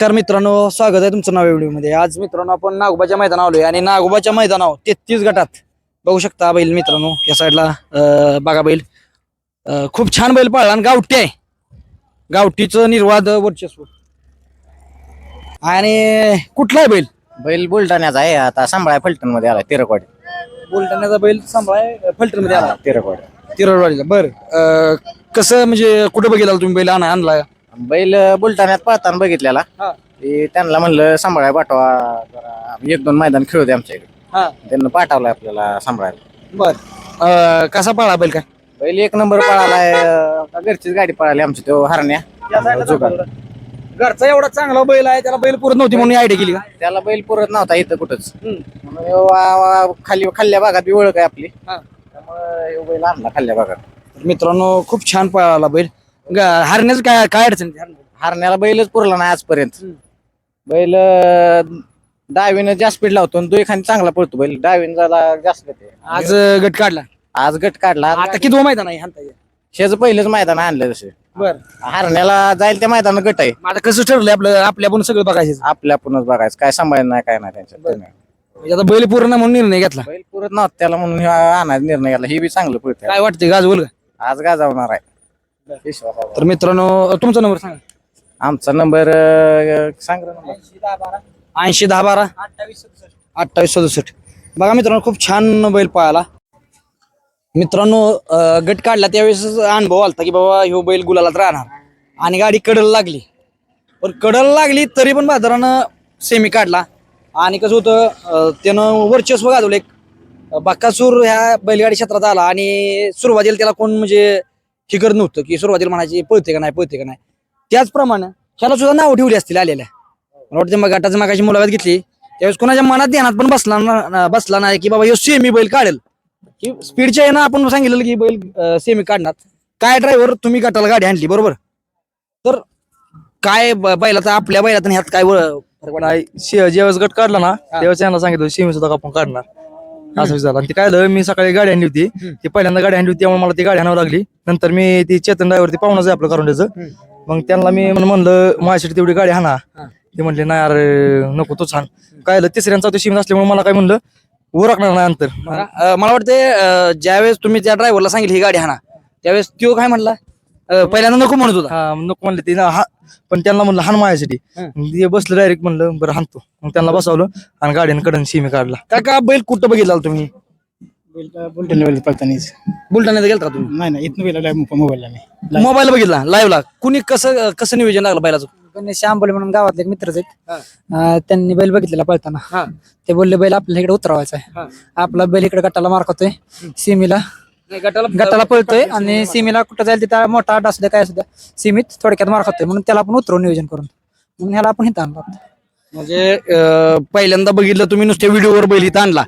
तर मित्रांनो स्वागत आहे तुमचं नव्या व्हिडिओमध्ये. आज मित्रांनो आपण नागोबाच्या मैदानावर आलोय आणि नागोबाच्या मैदानावर तेहतीस गटात बघू शकता बैल मित्रांनो या साईडला अं, बघा बैल. अं, खूप छान बैल पाळला आणि गावठी आहे. गावठीचं निर्वाद वर्चस्व. आणि कुठला आहे बैल? बैल बुलढाण्याचा आहे आता सांभाळा फलटणमध्ये आला तिरकवाडी. बुलढाण्याचा बैल सांभाळ फल्टरमध्ये आला तिरकवाडी. तिरवाडीला बर कसं म्हणजे कुठं बघितला तुम्ही बैल आणा आणला? बैल बुलढाण्यात पळताना बघितलेला. हा. ते त्यांना म्हणलं सांभाळा पाठवा जरा. एक दोन मैदान खेळू दे आमच्या इकडे. हा. त्यांना पाठवलं आपल्याला सांभाळायला. बर. अं, कसा पळा बैल काय? बैल एक नंबर पळालाय. अं, घरचीच गाडी पळाली आमची तो हरण्या. घरचा एवढा चांगला बैल आहे त्याला बैल पुरत नव्हती म्हणून आयडिया केली का? त्याला बैल पुरत नव्हता इथं कुठंच. म्हणून ह्यो वा- वा- खाली खाल्ल्या भागात बी ओळख आहे आपली. हा. त्यामुळे ह्यो बैल आणला खाल्ल्या भागात. मित्रांनो खूप छान पळाला बैल. ग- हरण्याचं काय काय अडचण हरण्याचं. हरण्याला बैलच पुरला नाही आजपर्यंत. हम्म. बैल डावीनं जास्त स्पीड लावतो आणि खाली चांगला पळतो बैल. डावीन जरा जास्त येते आज अं, गट काढला. आज गट काढला. आता किती मैदान आहे? शेज पहिलेच मैदान आणलं तसे. बर. हरण्याला जाईल त्या मैदानात गट आहे. आता कसं ठरलंय आपलं आपल्या आपण सगळं बघायचं? आपल्या आपणच बघायचं. काय सांभाळ नाही काय नाही. नाही. म्हणजे आता बैल पूर्ण म्हणून निर्णय घेतला? बैल पुरत नव्हतं त्याला म्हणून ह्यो आणायचा निर्णय घेतला. हे बी चांगलं पळतं काय वाटतंय? गाज बोल का? आज गाजावणार आहे. तर मित्रांनो तुमचा नंबर सांगा. आमचा नंबर सांग रे नंबर. ऐंशी दहा बारा. अठ्ठावीस सदुसष्ट. बघा मित्रांनो खूप छान बैल पळाला. मित्रांनो अं, गट काढला त्यावेळेस अनुभव आलता की बाबा ह्यो बैल गुलालात राहणार. आणि गाडी कडल लागली. पण कडल लागली तरी पण बाजारानं सेमी काढला. आणि कसं होतं अं, त्यानं वर्चस्व गाजवलं एक. बाकासूर ह्या बैलगाडी क्षेत्रात आला आणि सुरुवातीला त्याला कोण म्हणजे हे करत नव्हतं की सुरुवातीला म्हणायची पळते का नाही पळते का नाही. त्याचप्रमाणे ह्याला सुद्धा नाव ठेवली असतील आलेल्या. मला वाटतं मग गटाचं मागाची मुलाखत घेतली. त्यावेळेस कोणाच्या मनात ध्यानात पण बसला ना- बसला नाही की बाबा ह्यो सेमी बैल काढेल. की स्पीडच्या आहे ना आपण सांगितलं की बैल सेमी काढणार. काय ड्रायव्हर तुम्ही गटाला गाडी आणली बरोबर? तर काय बैलाचा आपल्या बैलात ह्यात काय फरक? नाही शे- ज्यावेळेस गट काढला ना त्यावेळेस यांना सांगितलं शिमी सुद्धा आपण काढणार. असं झालं आणि ते काय झालं मी सकाळी गाडी आणली होती. ती पहिल्यांदा गाडी आणली होती त्यामुळे मला ती गाडी आणावी लागली. नंतर मी ती चेतन ड्रायव्हर ती पाहुणच आहे आपलं करून मग त्यांना मी म्हण- म्हणलं माझ्यासाठी तेवढी गाडी हाना ते म्हणले नाही अरे नको तोच हाण काय झालं तिसऱ्यांचा तो शिम असल्यामुळे मला काय म्हणलं उरकणार नाही अंतर. मला वाटते ज्यावेळेस तुम्ही त्या ड्रायव्हरला सांगितलं ही गाडी हाना त्यावेळेस तो काय म्हणला? पहिल्यांदा नको म्हणत होता. नको म्हणले ते पण त्यांना म्हणलं हाण माझ्यासाठी. ते बसलं डायरेक्ट म्हणलं बरं हाणतो. मग त्यांना बसवलं आणि गाडीनं कडन शिमी काढला. का का बैल कुठं बघितला तुम्ही? बुलढाणा वेळ पळतानीच. बुलढाण्यात गेलता का तुम्ही? नाही नाही इथनं वेळेला मोबाईलला मी मोबाईल बघितला? लाईव्हला कुणी कसं कसं नियोजन लागलं बैलाचं? गणेश आंबोले म्हणून गावातले एक मित्रच आहेत. अं, त्यांनी बैल बघितलेला पळताना. हा. ते बोलले बैल आपल्याला इकडे उतरवायचा आहे आपला बैल इकडे गटाला मारकतोय सीमीला गटाला पळतोय आणि सीमीला कुठं जाईल तिथं मोठा अड्डा असू द्या काय असू द्या सीमीत थोडक्यात मार खातोय. म्हणून त्याला आपण उतरवू नियोजन करून म्हणून ह्याला आपण हिथं आणलं. म्हणजे अं, पहिल्यांदा बघितलं तुम्ही नुसत्या व्हिडिओवर बैल इथं आणला.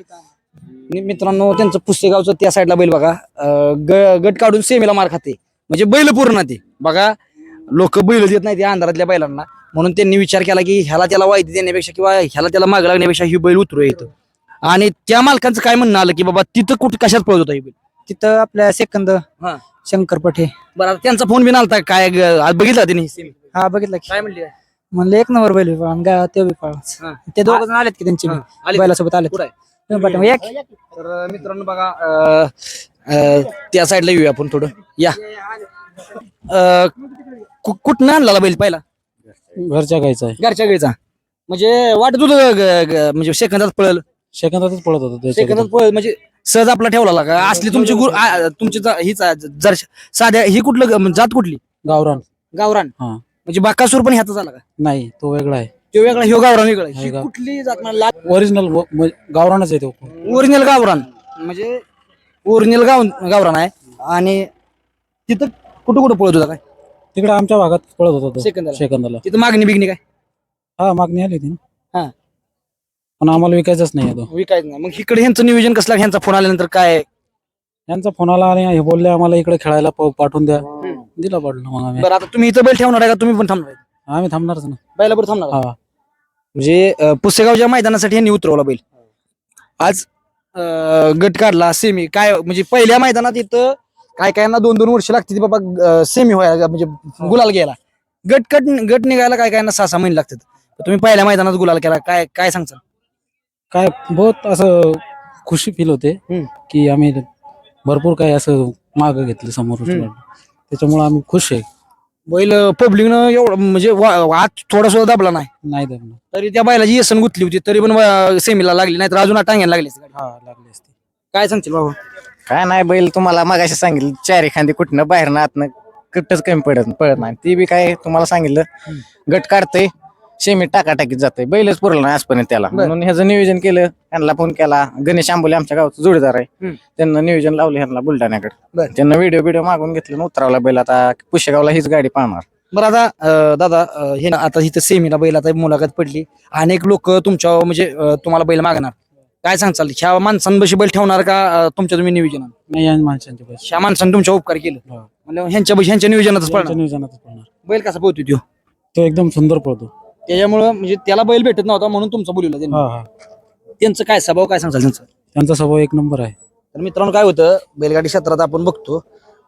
मित्रांनो त्यांचं पुस्तगावचं त्या साईडला बैल बघा. अं, ग- गट काढून सेमीला मार खाते. म्हणजे बैल पूर्ण ते. बघा लोक बैल देत नाही त्या अंधारातल्या बैलांना. म्हणून त्यांनी विचार केला की ह्याला त्याला वाईट देण्यापेक्षा किंवा ह्याला त्याला माग लागण्यापेक्षा ही बैल उतरू येतं आणि त्या मालकांचं काय म्हणणं आलं की बाबा तिथं कुठं कशात पळत होता ही बैल? तिथं आपल्या सेकंद हा. शंकरपटे बरं आता त्यांचा फोन बिन आलता काय ग- आज बघितला त्यांनी सेमी हा बघितलं की काय म्हणले म्हणलं एक नंबर बैल पळा गा ते बी पळा हा. ते दोघ जण आलेत की त्यांचे बी. हा, आलेत. बैलासोबत आलेत कुठं आहे? तुम्ही पाठवा. या की. तर मित्रांनो बघा अं, अं, त्या साईडला येऊया आपण थोडं या अं, कु- कुठनं आणला बैल पहिला घरच्या गायचा आहे घरच्या गाईचा म्हणजे वाटत होतं ग- ग- म्हणजे सेकंदात पळल सेकंदातच पळत होता त्याच्या सेकंदात पळल म्हणजे सहज आपला ठेवला का असली तुमची गुर आ- तुमची जा- हीच आ- जर साध्या ही कुठलं ग- म्हणजे जात कुठली? गावरान. गावरान. हा. म्हणजे बाकासूर पण ह्याचा झाला का? नाही तो वेगळा आहे. तो वेगळा ह्यो गावरान वेगळा ही? कुठली जात मला ओरिजिनल गावरानच आहे तो. ओरिजिनल गावरान. म्हणजे ओरिजिनल गाव गावरान आहे. आणि तिथं कुठं कुठं पळत होता काय? तिकडे आमच्या भागात पळत होता तो. सेकंदाला. सेकंदाला. तिथं मागणी बिगणी काय? हा मागणी आली होती ना. पण आम्हाला विकायचाच नाही आहे तो. विकायचं नाही. मग इकडे ह्यांचं नियोजन कसलं ह्यांचा फोन आल्यानंतर काय यांचा फोन आला आणि हे बोलले आम्हाला इकडे खेळायला प- पाठवून द्या. दिला पाठवलं मग आम्ही. बरं आता तुम्ही इथं बैल ठेवणार आहे का? तुम्ही पण थांबणार आहे? आम्ही थांबणारच ना. बैला बरं थांबणार आहे? हा. म्हणजे अं, पुसेगावच्या मैदानासाठी यांनी उतरवला बैल. आज अं, गट काढला सेमी काय म्हणजे पहिल्या मैदानात इथं काय काय ना दोन दोन वर्ष लागते बाबा सेमी व्हायला म्हणजे गुलाल घ्यायला. गट कट गट निघायला काय काय ना सहा सहा महिने लागतात. तुम्ही पहिल्या मैदानात गुलाल केला. काय काय सांगचाल काय बहुत असं खुशी फील होते हम्म. की आम्ही भरपूर काही असं माग घेतलं समोर. त्याच्यामुळे आम्ही खुश आहे. बैल पब्लिकनं एवढं म्हणजे वा- आज थोडा सुद्धा दाबला नाही. नाही दमलं तरी त्या बैलाची येसन गुतली होती तरी पण सेमीला लागली नाही तर अजून टांग्याला लागली असती गाडी. हा लागली असते. काय सांगशील बाबा काय नाही बैल तुम्हाला मगाशी सांगितलं चार एखादी कुठनं बाहेर आतनं कुठंच कमी पडत पडत नाही. ती बी काय तुम्हाला सांगितलं. गट काढतंय. शेमी टाकाटाकीत जातंय. बैलच पुरला नाही आजपर्यंत त्याला. म्हणून ह्याचं नियोजन केलं त्यांना फोन केला. गणेश आंबोले आमच्या गावचा जोडीदार आहे. हम्म. त्यांना नियोजन लावलं ह्यांना बुलढाण्याकडे. बरं. त्यांना व्हिडिओ व्हिडिओ मागून घेतलं आणि उतरावला बैल. आता पुशेगावला हीच गाडी पाहणार. बरं आता अं, दादा अं, हे ना, आता इथं सेमीला बैल आता मुलाखत पडली. अनेक लोक तुमच्या म्हणजे अं, तुम्हाला बैल मागणार. काय सांगचाल ह्या माणसांबशी बैल ठेवणार का अं, तुमच्या तुम्ही नियोजन नाही या माणसांचे पैसे ह्या माणसाने तुमच्या उपकार केलं. हा. म्हणजे ह्यांच्या ह्यांच्या नियोजनातच पडणार. नियोजनातच पडणार. बैल कसा पोहतो तो? तो एकदम सुंदर पडतो त्याच्यामुळं म्हणजे त्याला बैल भेटत नव्हता म्हणून तुमचा बोलवला त्यांनी. हा हा. त्यांचं काय स्वभाव काय सांगचाल त्यांचं? त्यांचा स्वभाव एक नंबर आहे. तर मित्रांनो काय होतं बैलगाडी क्षेत्रात आपण बघतो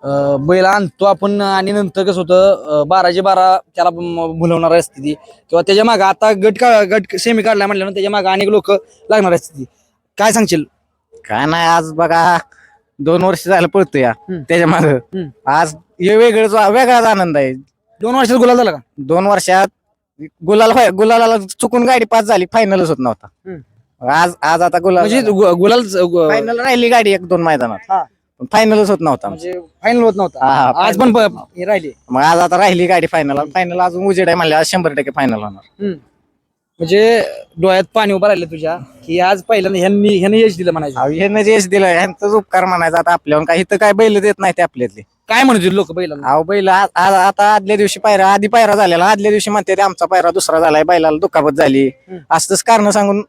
अं, बैल आणतो आपण आणि नंतर कसं होतं अं, बाराचे बारा त्याला भुलवणार असते ती. किंवा त्याच्यामागे आता गट का गट सेमी काढला म्हटल्यानं त्याच्यामागे अनेक लोक लागणार असते ती. काय सांगशील? काय नाही आज बघा दोन वर्ष झालं पळतो या हम्म. त्याच्या माग. हम्म. आज हे वेगळंच वेगळाच आनंद आहे. दोन वर्षात गुलाल झाला का? दोन वर्षात गुलाल गुलालाला चुकून गाडी पास झाली फायनलच होत नव्हता. आज आज आता गुलाल म्हणजे गु- गुलाल फायनल राहिली गाडी एक दोन मैदानात. हा. फायनलच होत नव्हता. म्हणजे फायनल होत नव्हता. हा, हा, आज पण प- हे राहिले. मग आज आता राहिली गाडी फायनल फायनल अजून उजेड आहे म्हणले आज शंभर टक्के फायनल होणार. म्हणजे डोळ्यात पाणी उभं राहिलं तुझ्या की आज पहिल्यांदा ह्यांनी ह्यांनी यश दिलं म्हणायचं. अहो, ह्यानं जे यश दिलं ह्यांचाच उपकार म्हणायचा. आता आपल्यावर काही तर काय बैल देत नाही ते आपल्यातले. काय म्हणत लोक बैलांना? अहो बैल आ- आ- आता आदल्या दिवशी पायरा आधी पायरा झालेला. आदल्या दिवशी म्हणते ते आमचा पायरा दुसरा झालाय बैलाला दुखापत झाली. असंच कारण सांगून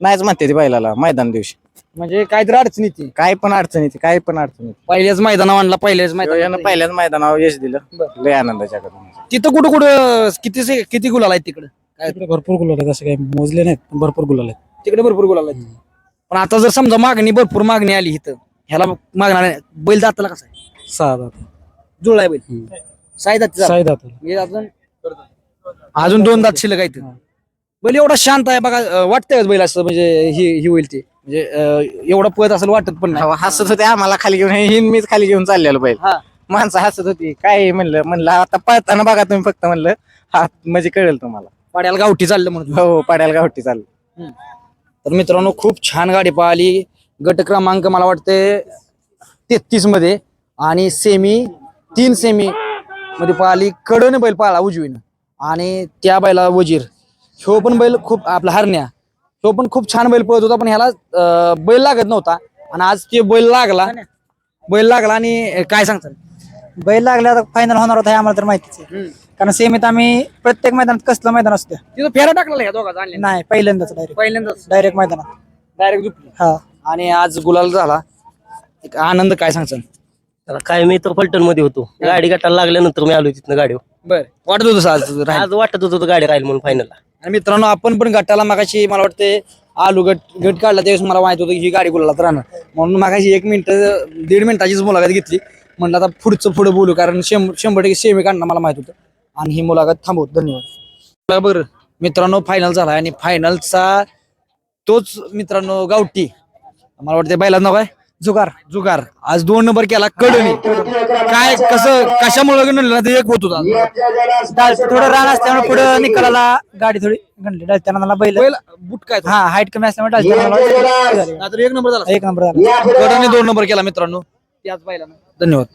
नाहीच म्हणते ते बैलाला मैदान दिवशी. म्हणजे काहीतरी अडचण येते. काय पण अडचण येते काय पण अडचण येते. पहिल्याच मैदाना आणला पहिल्याच यानं मैदान पहिल्याच मैदानावर यश दिलं. बरं. लय आनंदाच्या. तिथं कुठं कुठं किती से- किती गुलाल आहेत तिकडं? काय? तिकडे भरपूर गुलाल आहेत असं काही मोजले नाहीत पण भरपूर गुलाल आहेत. तिकडे भरपूर गुलाल आहेत. पण आता जर समजा मागणी भरपूर मागणी आली इथं ह्याला मागणार नाही. बैल दाताला कसा आहे? सहा दात जुळला आहे बैल. हम्म. साई दात साई दात अजून? अजून दोन दात शिल्लक आहेत. बैल एवढा शांत आहे बघा अं, वाटतंय बैल असं म्हणजे ही ही होईल ते? म्हणजे अं, एवढा पळत असेल वाटत पण नाही. अहो, हसत होते आम्हाला खाली घेऊन हे हिन मीच खाली घेऊन चाललेलो बैल. हा. माणसं हसत होती काय म्हणलं म्हणलं आता पळताना बघा तुम्ही फक्त म्हणलं हा म्हणजे कळेल तुम्हाला. पाड्याला गावठी चाललं म्हणून. हो पाड्याला गावठी चाललं. तर मित्रांनो खूप छान गाडी पाहिली. गट क्रमांक मला वाटते तेहतीसमध्ये. आणि सेमी तीन सेमी मध्ये पाहिली कडन बैल पाहिला उजवीनं. आणि त्या बैला वजीर. ह्यो पण बैल खूप आपला हरण्या. ह्यो पण खूप छान बैल पळत होता पण ह्याला बैल लागत नव्हता. आणि आज ते बैल लागला. बैल लागला आणि काय सांगतात बैल लागल्या फायनल होणार होता हे आम्हाला तर माहितीच आहे. कारण सेमीत आम्ही प्रत्येक मैदानात कसलं मैदान असतं? तिथं फेरा टाकला नाही पहिल्यांदाच डायरेक्ट पहिल्यांदाच. डायरेक्ट मैदानात. डायरेक्ट हा. आणि आज गुलाल झाला. एक आनंद काय सांगचाल त्याला काय मी तर फलटणमध्ये होतो. गाडी गटाला लागल्यानंतर मी आलो तिथनं गाडीवर. बर. वाटत होतं आज राहील. आज वाटत होतं गाडी राहील म्हणून फायनलला आणि मित्रांनो आपण पण गटाला मागाशी मला वाटते आलू गट गट काढला त्यावेळेस मला माहीत होतं की ही गाडी गुलाला राहणार. म्हणून मागाशी एक मिनिट दीड मिनिटाचीच मुलाखत घेतली. म्हणलं आता पुढचं पुढं बोलू कारण शंभर शंभर टक्के सेमी काढणं मला माहीत होतं. आणि ही मुलाखत थांबवतो धन्यवाद. बरं मित्रांनो फायनल झाला आणि फायनलचा तोच मित्रांनो गावठी. मला वाटतं बैला नाव काय जुगार. जुगार. आज दोन नंबर केला कडणी काय कसं कशामुळे ते एक होत होता थोडं रान असल्यामुळे पुढे निकालाला गाडी थोडी गणली. डालत्याना बैल. बैल बुट काय हा हाईट कमी असल्यामुळे डालत्याना नाहीतर एक नंबर झाला. एक नंबर झाला. गडाने दोन नंबर केला मित्रांनो. त्याच पाहिला धन्यवाद.